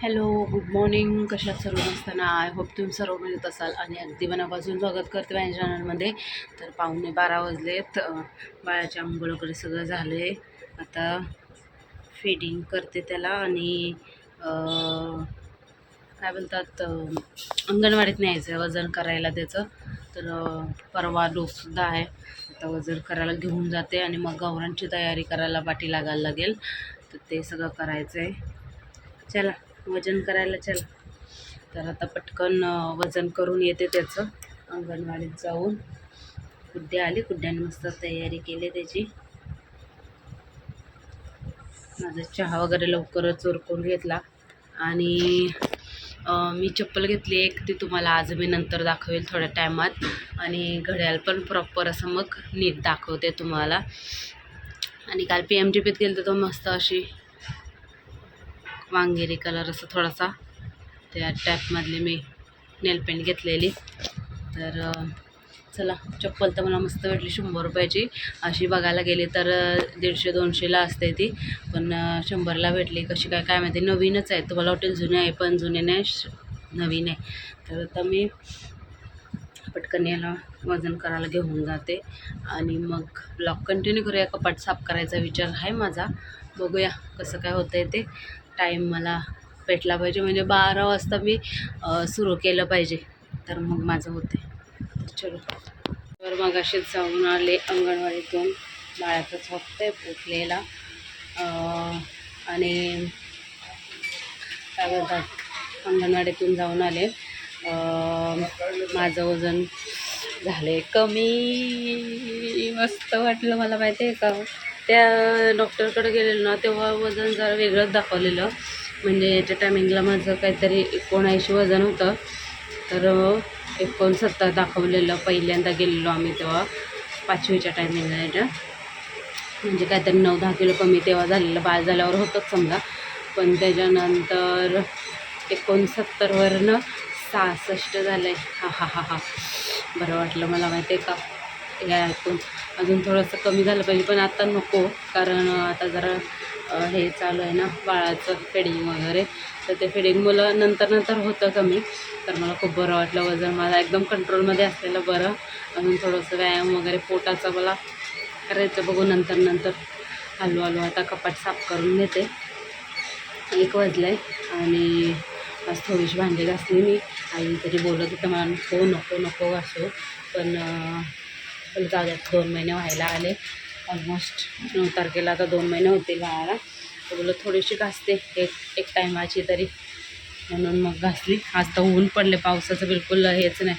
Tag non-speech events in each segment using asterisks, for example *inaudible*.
Hello good morning. कशा सर्व असताना आय होप तुम्ही सर्व मिळत असाल आणि अगदी मनापासून स्वागत करते माझ्या चॅनलमध्ये. तर पाहुणे बारा वाजलेत. बाळाच्या आंघोळ वगैरे सगळं झालं आहे आता फिडिंग करते त्याला आणि काय बोलतात अंगणवाडीत न्यायचं आहे वजन करायला त्याचं. तर परवा डोससुद्धा आहे. आता वजन करायला घेऊन जाते आणि मग गौरांची तयारी करायला पाठी लागायला लागेल. तर ते सगळं करायचं आहे चला. वजन करायला चला. तर आता पटकन वजन करून येते त्याचं. अंगणवाडीत जाऊन. कुड्या आली? कुड्याने मस्त तयारी केली त्याची. माझा चहा वगैरे लवकरच उरकून घेतला. आणि मी चप्पल घेतली एक ती तुम्हाला आज मी नंतर दाखवेल थोड्या टायमात. आणि घड्याळ पण प्रॉपर असं मग नीट दाखवते तुम्हाला. आणि काल पी एम टी पीत गेलं तर तो मस्त अशी वांगेरी कलर असं थोडासा. त्या टॅपमधली मी नेल पेंट घेतलेली. तर चला चप्पल तर मला मस्त भेटली शंभर रुपयाची. अशी बघायला गेली तर दीडशे दोनशेला असते ती. पण शंभरला भेटली. कशी काय काय माहिती? नवीनच आहे. तुम्हाला वाटेल जुने आहे पण जुने नाही श- नवीन आहे. तर आता मी पटकन याला वजन करायला घेऊन जाते. आणि मग ब्लॉग कंटिन्यू करूया. कपाट साफ करायचा विचार आहे माझा. बघूया कसं काय होतं आहे ते. टाईम मला भेटला पाहिजे. म्हणजे बारा वाजता मी सुरू केलं पाहिजे. तर मग माझं होते. चलो. तर मग असेच जाऊन आले अंगणवाडीतून. बाळाचं झोपते पोचलेला आणि काय म्हणतात अंगणवाडीतून जाऊन आले. माझं वजन झाले कमी. मस्त वाटलं मला माहिती आहे का? त्या डॉक्टरकडे गेलेलो ना तेव्हा वजन जरा वेगळंच दाखवलेलं. म्हणजे त्या टायमिंगला माझं काहीतरी एकोणऐंशी वजन होतं. तर एकोणसत्तर दाखवलेलं पहिल्यांदा गेलेलो आम्ही तेव्हा पाचवीच्या टायमिंगला याच्या. म्हणजे काहीतरी नऊ दहा किलो कमी तेव्हा झालेलं. बाळ झाल्यावर होतंच समजा. पण त्याच्यानंतर एकोणसत्तरवरनं सहासष्ट झालं आहे हा हा हा हा. बरं वाटलं मला माहिती आहे का? या ऐकून. अजून थोडंसं कमी झालं पाहिजे पण आता नको कारण आता जरा हे चालू आहे ना बाळाचं फेडिंग वगैरे. तर ते फेडिंग मुलं नंतर नंतर होतं कमी तर मला खूप बरं वाटलं वजन मला एकदम कंट्रोलमध्ये असलेलं बरं. अजून थोडंसं व्यायाम वगैरे पोटाचं मला करायचं बघू नंतर नंतर. हलू हलू आता कपाट साफ करून घेते. एक वाजलं आहे आणि आज थोडीशी भांडी घासली मी. आई तरी बोलत होतं मला नको नको नको घासू. पण पण जाऊ द्यात दोन महिने व्हायला आले. ऑलमोस्ट नऊ तारखेला आता दोन महिने होतील व्हायला. तर बोललं थोडीशी घासते. एक एक टायमाची तरी. म्हणून मग घासली. आज तर ऊन पडले. पावसाचं बिलकुल हेच नाही.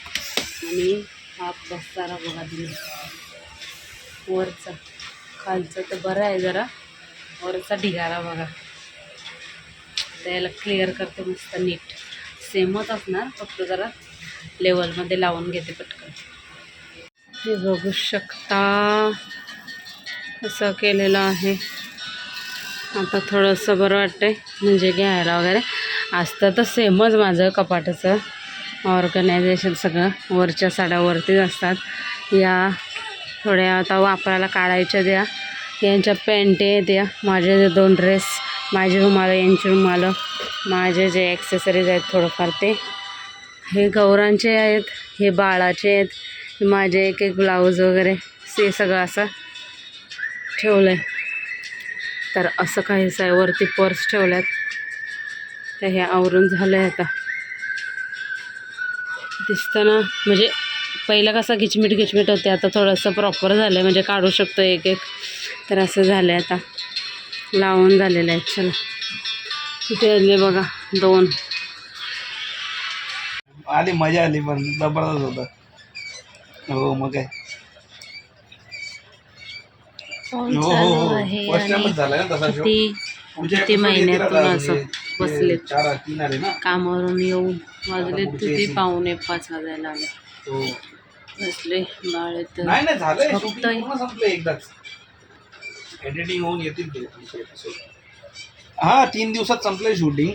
आणि हा बसारा बघा दिली वरचा. खालचं तर बरं आहे जरा. वरचा ढिगारा बघा. त्याला क्लिअर करते मस्त नीट. सेमच असणार. फक्त जरा लेवलमध्ये लावून घेते पटकन. हे बघू शकता. असं केलेलं आहे. आता थोडंसं बरं वाटतंय म्हणजे घ्यायला वगैरे. असतं तर सेमच माझं कपाटाचं ऑर्गनायझेशन सगळं. वरच्या साड्यावरतीच असतात. या थोड्या आता वापरायला काढायच्या द्या यांच्या पॅन्टे आहेत या माझे जे दोन ड्रेस माझे रुमालं यांचे रुमालं माझे जे ॲक्सेसरीज आहेत थोडंफार ते. हे गौरांचे आहेत हे बाळाचे आहेत माझे एक एक ब्लाऊज वगैरे ते सगळं असं ठेवलं आहे तर असं काहीच आहे वरती पर्स ठेवल्यात. तर हे आवरून झालं आहे आता दिसताना म्हणजे पहिलं कसं घिचमिट घिचमिट होते आता थोडंसं प्रॉपर झालं आहे म्हणजे काढू शकतो एक एक तर असं झालं आहे आता. लावून झालेलं आहे चला. किती आले बघा दोन. आली मजा आली पण जबरदस्त होतं. हो मग काय? हो हो चालू हो. आहे फर्स्ट आणि टाइमच झालाय ना तसा शो किती पुढच्या किती episode येतील महिन्यातून आता असं हे- हे बसलेत. चार तीन आले ना? कामावरून येऊन वाजले पुढचे किती? येतील. पाहुणे पाच वाजायला आले. हो. बसले बाळ तर नाही नाही झालंय. फक्त शूटिंग पूर्ण संपलं एकदाच. एडिटिंग होऊन येतील ते episode. हा तीन दिवसात संपलंय शूटिंग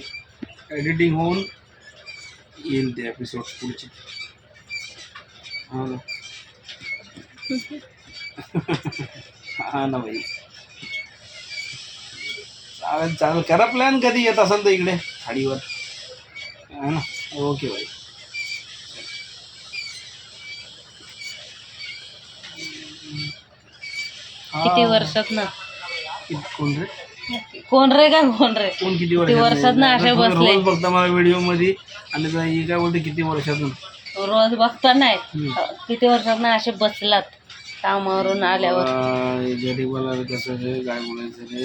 एडिटिंग होऊन येईल ते एपिसोड पुढचे. हा. ना. हा ना भाई चालेल चालेल. करा प्लॅन कधी येत असेल तर इकडे खाडीवर. है ना. ओके भाई किती वर्षात ना? कोण रे? कोण रे का कोण रे? कोण किती वर्षात वर्षात ना असे बसले. बघता मला व्हिडिओमध्ये. आणि काय बोलते किती वर्षातून? रोज बघता नाही. किती वर्षात ना असे बसलात कामावरून आल्यावर? गरीबाला कसं रे काय बोलायचं रे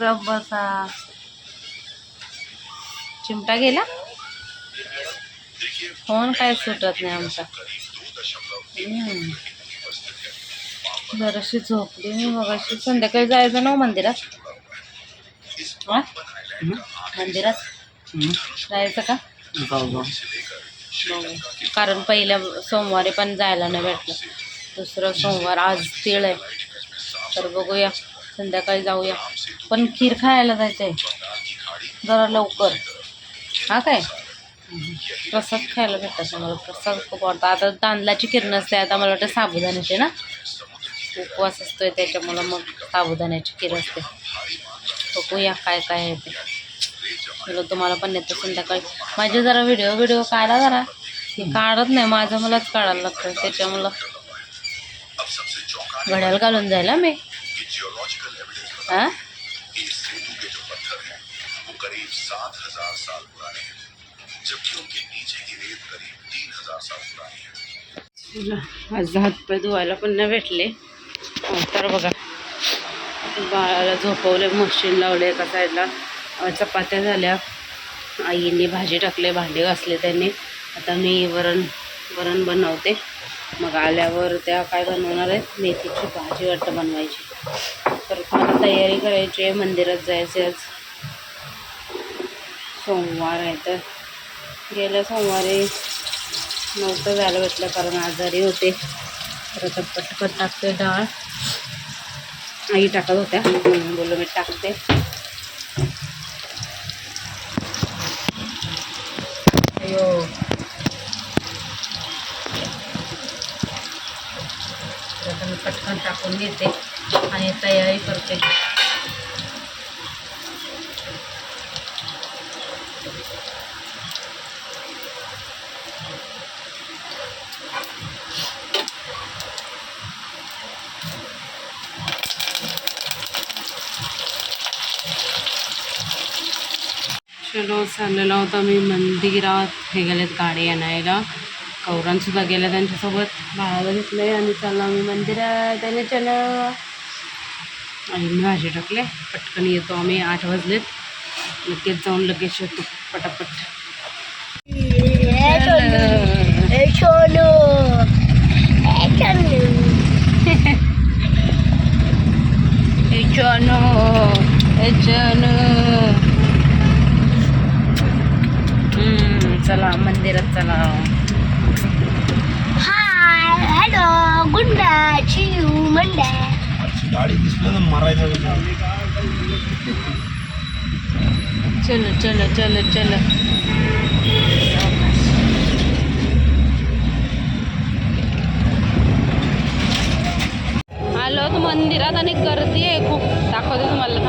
गप बसा. चिमटा गेला? फोन काय सुटत नाही आमचा. जराशी झोपली मी मग अशी संध्याकाळी जायचं ना हो मंदिरात? हा? मंदिरात? जायचं का? जाऊ जाऊ. बघू. कारण पहिल्या सोमवारी पण जायला नाही भेटलं. दुसरं सोमवार आज तिळ आहे. तर बघूया. संध्याकाळी जाऊया. पण खीर खायला जायचं आहे जरा लवकर. हा काय? प्रसाद खायला भेटत मला प्रसाद खूप आवडतं. आता तांदळाची खीर नसते. आता मला वाटतं साबुदाण्याची ना? उपवास असतोय. त्याच्यामुळं मग साबुदाण्याची खीर असते. बघूया काय काय आहे ते. चलो तुम्हाला पण नेतो संध्याकाळी. माझे जरा व्हिडिओ व्हिडिओ काढा जरा. हे काढत नाही माझं मलाच काढायला लागतं त्याच्यामुळं. घड्याल घालून जायला मी. हा आज हात पाय धुवायला पण नाही भेटले. तर बघा. बाळाला झोपवले मशीन लावले एका साईडला. चपात्या झाल्या. आईने भाजी टाकले भांडे घासले त्यांनी. आता मी वरण वरण बनवते. मग आल्यावर त्या काय बनवणार आहेत? मेथीची भाजी वाटतं बनवायची. तर मला तयारी करायची आहे मंदिरात जायचे आज. सोमवार आहे तर. गेल्या सोमवारी नव्हतं जायला भेटलं कारण आजारी होते. तर आता पटकन टाकते डाळ. आई टाकत होत्या. म्हणून बोललो मी टाकते. अयो. मी पटकन टाकून घेते आणि तयारी करते. चलो चाललेलो आहोत आम्ही मंदिरात. हे गेलेत गाडी आणायला. कौरांसुद्धा गेल्या त्यांच्यासोबत. बाळाला घेतलं आणि चाललो आम्ही मंदिरात आणि चलो. आणि मी भाजी टाकले. पटकन येतो आम्ही. आठ वाजलेत. लगेच जाऊन लगेच येतो. पटापट. चलो. *laughs* चलो मंदिरात चला. हाय हॅलो गुंडा चिऊ मंडा गाडी दिसलं ना मारायचं चलो चलो चलो चलो. आलो मंदिरात आणि गर्दी आहे खूप. दाखवते तुम्हाला.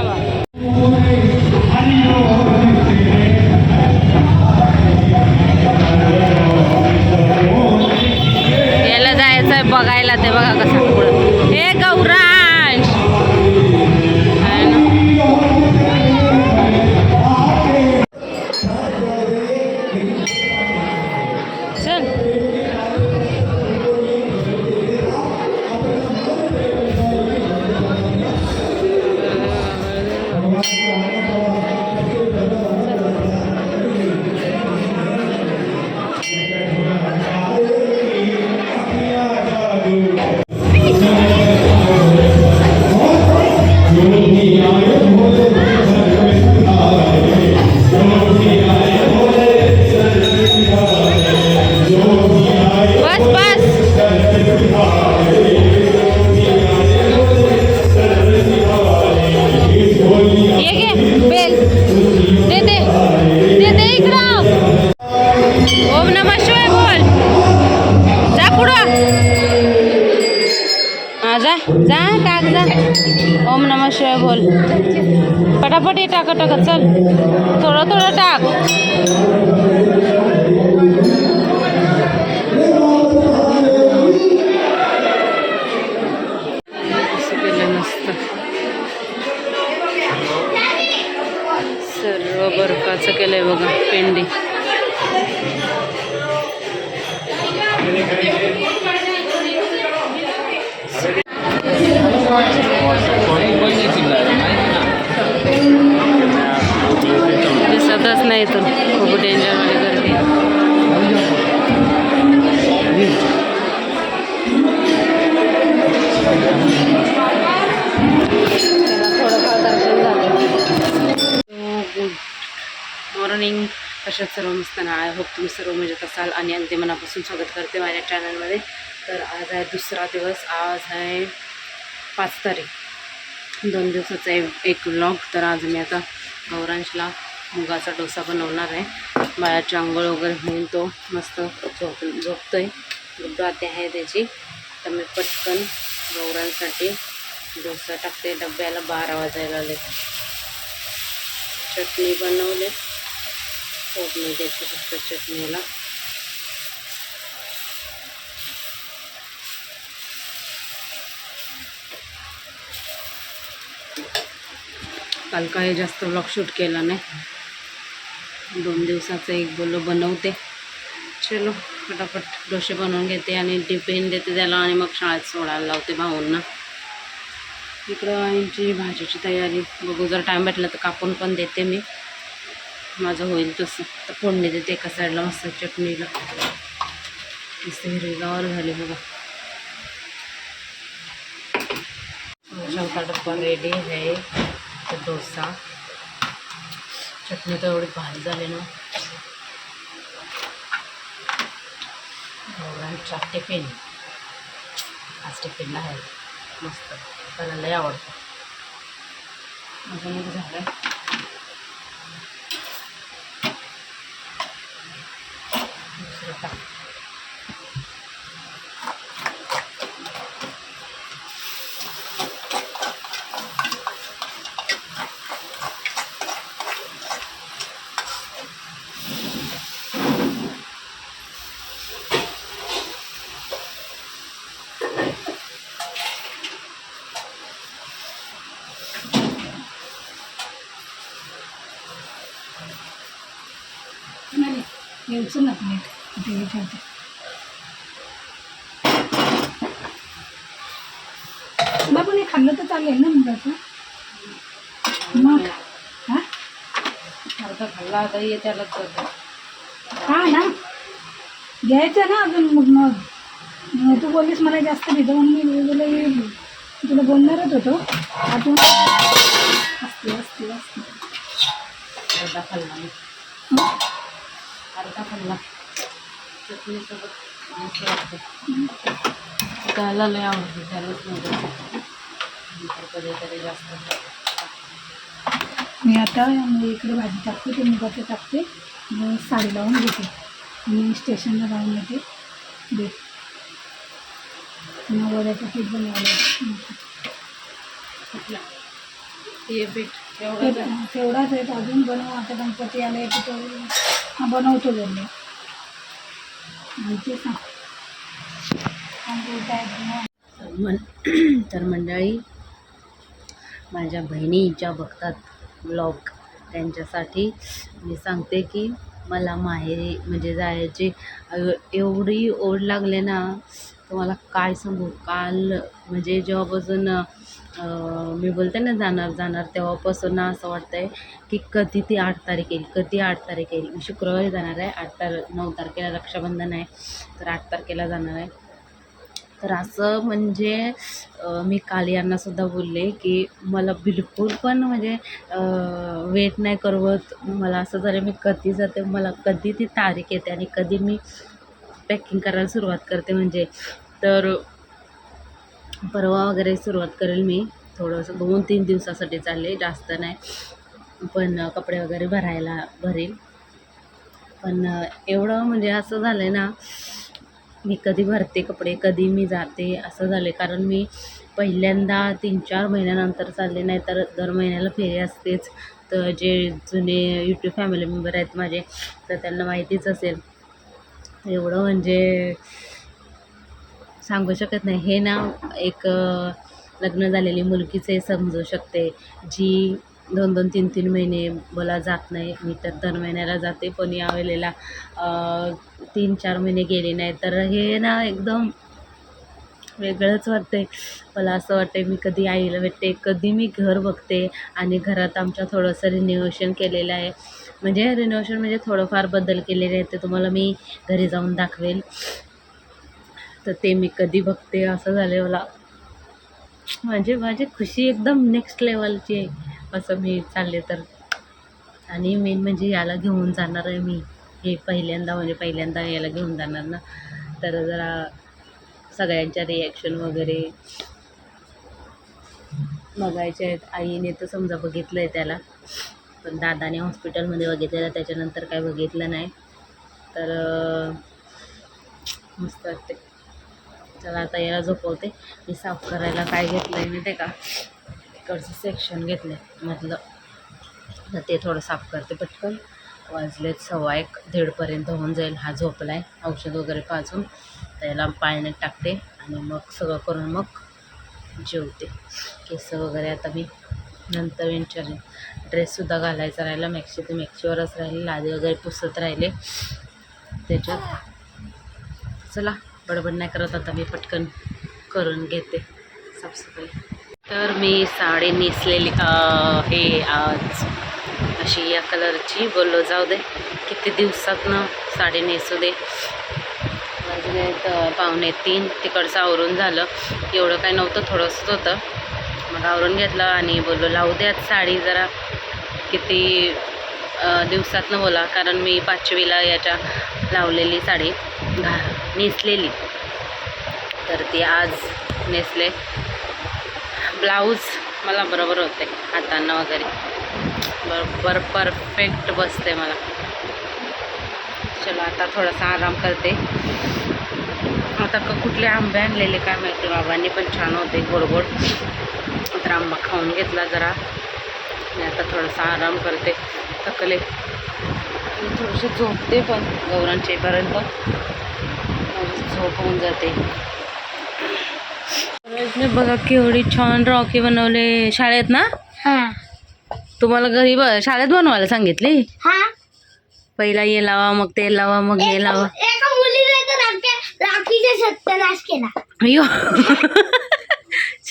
हा जा जा टाक जा. ओम नम शिवाय बोल. पटापट ये टाक टाक चल. थोडं थोडं टाक. सर्व बर्फाचं केलंय बघा पेंडी. दिसतच नाही इथून. खूप डेंजरवाली गर्दी. थोडंफार दर्शन झालं मॉर्निंग कशात सर्व मस्त ना. आय होप तुम्ही सर्व मजेत असाल आणि अगदी मनापासून स्वागत करते माझ्या चॅनलमध्ये तर आज आहे दुसरा दिवस. आज आहे पाच तारीख. दोन दिवसाचा एक व्लॉग तर आज मी आता गौरांशला मुगाचा डोसा बनवणार आहे. बाळाची आंघोळ वगैरे होऊन तो मस्त झोप झोपतोय. दुधाते आहे त्याची. तर मी पटकन गौरांसाठी डोसा टाकते. डब्याला बारा वाजायला आले. चटणी बनवले. फोडणी देते फक्त चटणीला. काल काही जास्त ब्लॉग शूट नाही. दोन दिवसाचं एक बोलो बनवते. चलो, फटाफट डोसे बनवून घेते टिफ़िन देते त्याला आणि मग शाळेत सोडायला लावते भाऊंना. इकडं आईची भाजीची तयारी. बघू जर टाईम भेटला तर कापून पण देते मी. माझं होईल तसं. तर फोडणी देते एका साईडला मस्त चटणीला. मस्त हिरवीगार झाली बघा. डब्बा रेडी आहे. तर डोसा. चटणी तर एवढी भारी झाली ना. चार टिफिन आज टिफिनला आहे. मस्त. त्याला लय आवडतं. अजून झालं नाही यायचं ना नीट ते विचारते बाबू नाही खाल्लं तर चालेल ना मुलाचं मग? हा? अर्धा खाल्ला आता ये त्याला हा ना घ्यायचं ना अजून मग? मग तू बोललीस मला जास्त घेतो मग मी तुला तुला बोलणारच होतो. अजून असते असते असते. अर्धा खाल्ला मी अर्धा खाल्ला चटणीसोबत मस्त लागतं त्याला लय आवडते त्यालाच नव्हतं नंतर कधीतरी जास्त मी आता इकडे भाजी टाकते ते मुगाचं टाकते. मग साडी लावून घेते. मी स्टेशनला जाऊन येते. दे. मग वड्याचं पीठ बनवलं कुठला? ते पीठ. तेवढाच आहे. अजून बनव. आता गणपती आले की तो हा बनवतो. तर मन तर मंडळी माझ्या बहिणी ज्या बघतात ब्लॉग त्यांच्यासाठी मी सांगते की मला माहेरी म्हणजे जायची एवढी ओढ लागले ना तुम्हाला काय सांगू? काल म्हणजे जेव्हापासून मी बोलते ना जाणार जाणार तेव्हापासून असं वाटतं आहे की कधी ती आठ तारीख येईल कधी आठ तारीख येईल? मी शुक्रवारी जाणार आहे आठ तार नऊ तारखेला रक्षाबंधन आहे तर आठ तारखेला जाणार आहे. तर असं म्हणजे मी काल यांनासुद्धा बोलले की मला बिलकुल पण म्हणजे वेट नाही करवत. मला असं झालं मी कधी जाते मला कधी ती तारीख येते आणि कधी मी पॅकिंग करायला सुरुवात करते म्हणजे. तर परवा वगैरे सुरुवात करेल मी. थोडंसं दोन तीन दिवसासाठी चालले जास्त नाही. पण कपडे वगैरे भरायला भरेल. पण एवढं म्हणजे असं झालं आहे ना मी कधी भरते कपडे कधी मी जाते असं झाले कारण मी पहिल्यांदा तीन चार महिन्यानंतर चालले नाही तर दर महिन्याला फेरी असतेच. तर जे जुने यूट्यूब फॅमिली मेंबर आहेत माझे तर त्यांना माहितीच असेल. एवढं म्हणजे सांगू शकत नाही. हे ना एक लग्न झालेली मुलगीचे हे समजू शकते जी दोन दोन तीन तीन महिने मला जात नाही मी तर दर महिन्याला जाते पण या वेळेला तीन चार महिने गेले नाही तर हे ना एकदम वेगळंच वाटते मला असं वाटते मी कधी आईला भेटते कधी मी घर बघते आणि घरात आमच्या थोडंसं रिनोव्हेशन केलेलं आहे. म्हणजे रिनोव्हेशन म्हणजे थोडंफार बदल केलेले आहेत ते तुम्हाला मी घरी जाऊन दाखवेल. तर ते मी कधी बघते असं झालं मला. म्हणजे माझी खुशी एकदम नेक्स्ट लेवलची आहे असं मी चालले तर. आणि मेन म्हणजे याला घेऊन जाणार आहे मी. हे पहिल्यांदा म्हणजे पहिल्यांदा याला घेऊन जाणार ना. तर जरा सगळ्यांच्या रिॲक्शन वगैरे बघायचे आहेत. आईने तर समजा बघितलं आहे त्याला. पण दादाने हॉस्पिटलमध्ये बघितलेलं त्याच्यानंतर काय बघितलं नाही. तर मस्त वाटते चला आता याला झोपवते. मी साफ करायला काय घेतलं आहे माहिती आहे का? इकडचं सेक्शन घेतलं आहे मधलं. तर ते थोडं साफ करते पटकन. वाजलेत सव्वा एक दीडपर्यंत होऊन जाईल. हा झोपला आहे औषध वगैरे पाजून त्याला पाळण्यात टाकते आणि मग सगळं करून मग जेवते. केस वगैरे आता मी नंतर विंचर ड्रेससुद्धा घालायचा राहिला. मॅक्सी ते मॅक्सीवरच राहिले. लादी वगैरे पुसत राहिले. त्याच्यात चला बडबड नाही करत आता मी पटकन करून घेते साफसफाई. तर मी साडी नेसलेली हे आज अशी या कलरची. बोललो जाऊ दे किती दिवसातनं साडी नेसू दे. पाहुणे तीन. तिकडचं आवरून झालं. एवढं काही नव्हतं थोडंसंच होतं. मग आवरून घेतलं आणि बोललो लावू द्यात साडी जरा किती दिवसात न बोला कारण मी पाचवीला याच्या लावलेली साडी घा नेसलेली. तर ती आज नेसले. ब्लाऊज मला बरोबर होते हातांना वगैरे. बरोबर परफेक्ट बसते मला. चलो आता थोडासा आराम करते. आता क कुठले आंबे आणलेले काय माहिती बाबांनी पण छान होते गोड गोड तर आंबा खाऊन घेतला जरा. आणि आता थोडासा आराम करते. थकले. थोडीशी झोपते पण गौरांच्या पर्यंत माझी झोप होऊन जाते. बघा केवढी छान रॉकी बनवले. शाळेत ना? हा. तुम्हाला घरी ब शाळेत बनवायला सांगितली? हा. पहिला हे लावा मग ते लावा मग हे लावा. राखीचा सत्यानाश केला.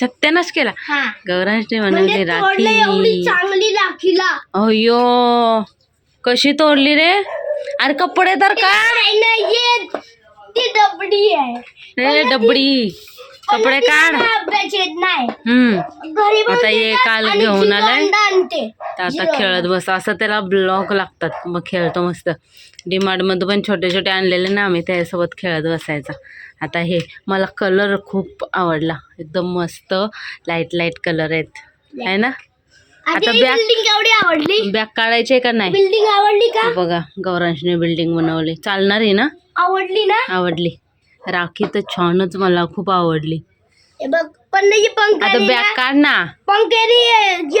अयो सत्यानाश केला. हा. गौरांशने म्हणजे बनवली तोडलं एवढी राखी चांगली राखीला. अयो कशी तोडली रे? अरे कपडे तर का काय नाही येत ती डबडी आहे. रे डबडी कपडे काढ. अभ्यास येत नाही. हम्म. घरी आता हे काल घेऊन आलाय. आणते. तर आता खेळत बस. असं त्याला ब्लॉक लागतात. मग खेळतो मस्त. डिमार्टमध्ये पण छोटे छोटे आणलेले ना आम्ही त्याच्यासोबत खेळत बसायचा. आता हे मला कलर खूप आवडला. एकदम मस्त लाइट लाइट कलर आहेत. आहे ना? आता बॅग बिल्डिंग एवढी आवडली? बॅग काढायची आहे का नाही? बिल्डिंग आवडली का? बघा गौरांशने बिल्डिंग बनवली. चालणार आहे ना? आवडली ना? आवडली. राखी तर छानच मला खूप आवडली. बघ पण आता बॅग काढ ना.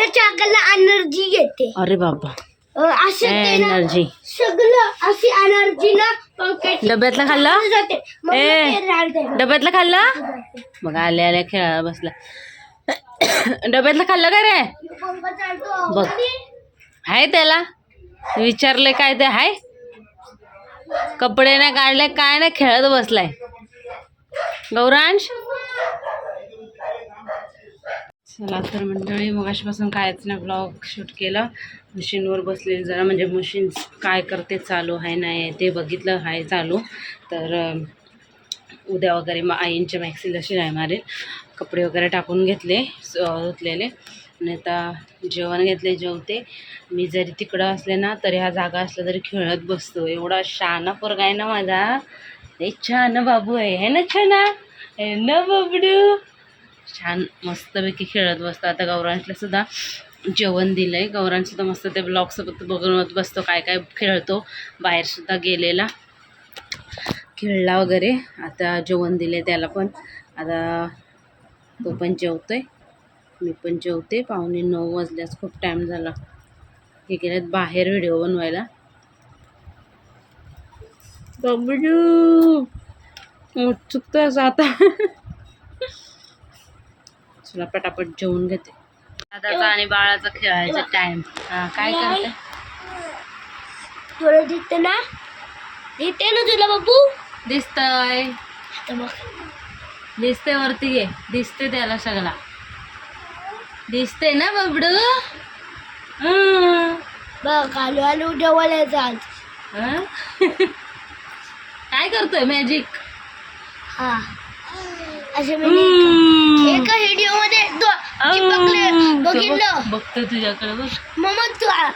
चाकाला एनर्जी येते. अरे बाबा. एनर्जी. सगळं अशी एनर्जी ना डब्यातलं खाल्लं? ए. डब्यातलं खाल्लं? मग आल्या आल्या खेळायला बसला. डब्यातलं खाल्लं का रे? बघ. आहे त्याला. विचारले काय ते हाय? कपडे नाही काढले काय नाही खेळत बसलाय. गौरांश? चला तर मंडळी मगाशपासून कायच ना ब्लॉग शूट केला. मशीनवर बसलेली जरा म्हणजे मशीन काय करते चालू आहे नाही आहे ते बघितलं आहे चालू. तर उद्या वगैरे मग आईंच्या मॅक्सीला नाही मारेल कपडे वगैरे टाकून घेतले धुतलेले. आणि आता जेवण घेतले जेवते. मी जरी तिकडं असले ना तरी हा जागा असला तरी खेळत बसतो. एवढा शाना पोरगा आहे ना माझा. छान बाबू आहे. है ना छाना? है ना बाबडू? छान मस्तपैकी खेळत बसतो आता गौरांशला सुद्धा जेवण दिलं आहे गौरांसुद्धा मस्त ते ब्लॉगसोबत बघत बसतो काय काय खेळतो. बाहेरसुद्धा गेलेला. खेळला वगैरे. आता जेवण दिले त्याला पण. आता तो पण जेवतोय. मी पण जेवते. पाहुणे नऊ वाजल्यास खूप टाईम झाला. हे गेल्यात बाहेर व्हिडिओ बनवायला. बबडू चुकतं असं आता. चला पटापट जेवून घेते. दादाचा आणि बाळाचा खेळायचा टाइम काय करते? तुला दिसते ना? दिसते ना तुला बाबू? दिसतंय. आता बघ. दिसते वरती घे दिसते त्याला सगळा. दिसते ना बबडू? हं. बघ आलू आलू आज हं? काय करतोय मॅजिक हा. असे व्हिडिओमध्ये तो चिपकले बघितलं? बघतोय तुझ्याकडे बघ. मम्मा तू आ-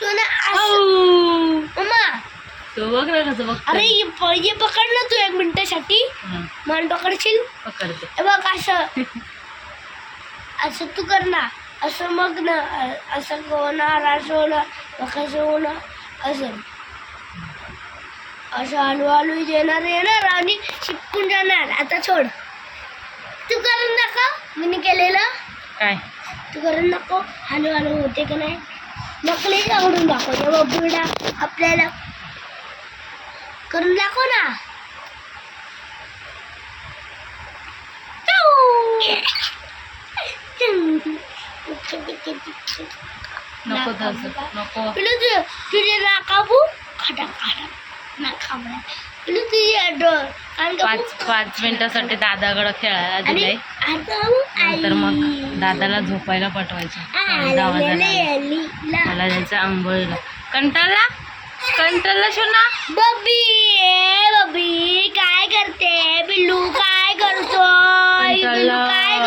तू ना असं- आऊ. मम्मा. तो बघ ना कसं अरे हे प- हे पकड ना तू एक मिनिटासाठी. हं, मान पकडशील? पकडते. हे बघ असं. *laughs* असं तू कर ना. असं मग ना अ- असं होणार असं होणार मग कसं होणार असं. असं हळू हळू येणार येणार आणि शिपकून जाणार. आता सोड. तू करून दाखव. मी केलेलं. काय? तू करून दाखव. हळू हळू होते का नाही? नकली आवडून दाखव. तेव्हा बुडा आपल्याला करून दाखव ना. नको नको. पिलू तू तुझे नाकाबू. खाटा खाटा नाकाबू. पिलू तुझे पाच पाच मिनिटासाठी दादाकडे खेळायला दिलंय. आता नंतर मग दादाला झोपायला पाठवायचं. दहा वाजायला मला जायचं आंघोळीला कंटाळला? कंटाळला शोना? बबी बबी काय करते? पिल्लू काय पिल्लू काय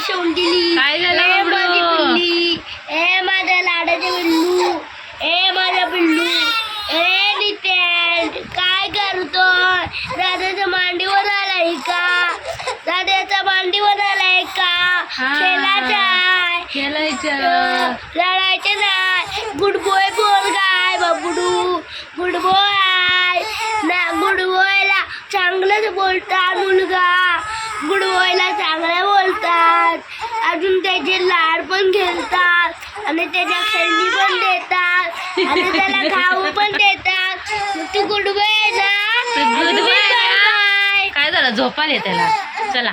सोंडली काय झालं ए बबडू? माझी पिल्ली ए माझ्या लाडाचे पिल्लू ए माझा पिल्लू ए नितेश काय करतोय दादाच्या मांडीवर आलाय का दादाच्या मांडीवर आलाय हा. खेळाचाय खेळायचं. लढायचे नाही. गुड बॉय बोल गाय बबडू. गुड बॉय आहे ना गुड बॉयला चांगलंच बोलतात मुलगा. गुड बॉयला चांगलं बोलतात. अजून त्याचे लाड पण घेतात आणि त्याच्या खेळणी पण देतात. आणि त्याला खाऊ पण देतात. तू गुड बॉय bye ना? bye. काय झालं? झोपाले त्याला चला.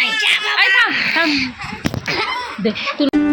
आईच्या बाबा. थांब थांब दे तुला